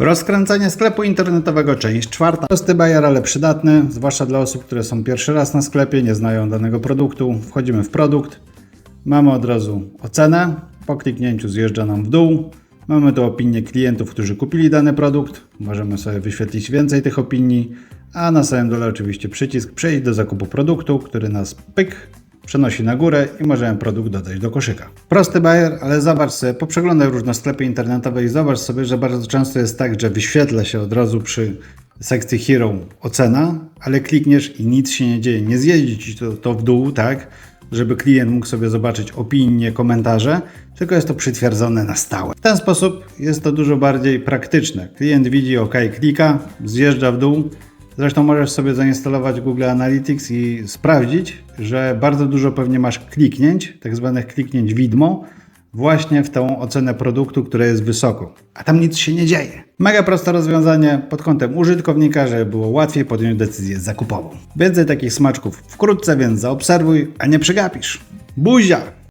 Rozkręcanie sklepu internetowego, część czwarta. Prosty bajer, ale przydatny, zwłaszcza dla osób, które są pierwszy raz na sklepie, nie znają danego produktu. Wchodzimy w produkt, mamy od razu ocenę, po kliknięciu zjeżdża nam w dół. Mamy tu opinię klientów, którzy kupili dany produkt. Możemy sobie wyświetlić więcej tych opinii, a na samym dole oczywiście przycisk przejść do zakupu produktu, który nas pyk przenosi na górę i możemy produkt dodać do koszyka. Prosty bajer, ale zobacz sobie, poprzeglądaj różne sklepy internetowe i zobacz sobie, że bardzo często jest tak, że wyświetla się od razu przy sekcji Hero ocena, ale klikniesz i nic się nie dzieje. Nie zjedzie ci to, to w dół, tak? Żeby klient mógł sobie zobaczyć opinie, komentarze, tylko jest to przytwierdzone na stałe. W ten sposób jest to dużo bardziej praktyczne. Klient widzi OK, klika, zjeżdża w dół, Zresztą możesz sobie zainstalować Google Analytics i sprawdzić, że bardzo dużo pewnie masz kliknięć, tak zwanych kliknięć widmo, właśnie w tą ocenę produktu, która jest wysoko. A tam nic się nie dzieje. Mega proste rozwiązanie pod kątem użytkownika, żeby było łatwiej podjąć decyzję zakupową. Więcej takich smaczków wkrótce, więc zaobserwuj, a nie przegapisz. Buzia!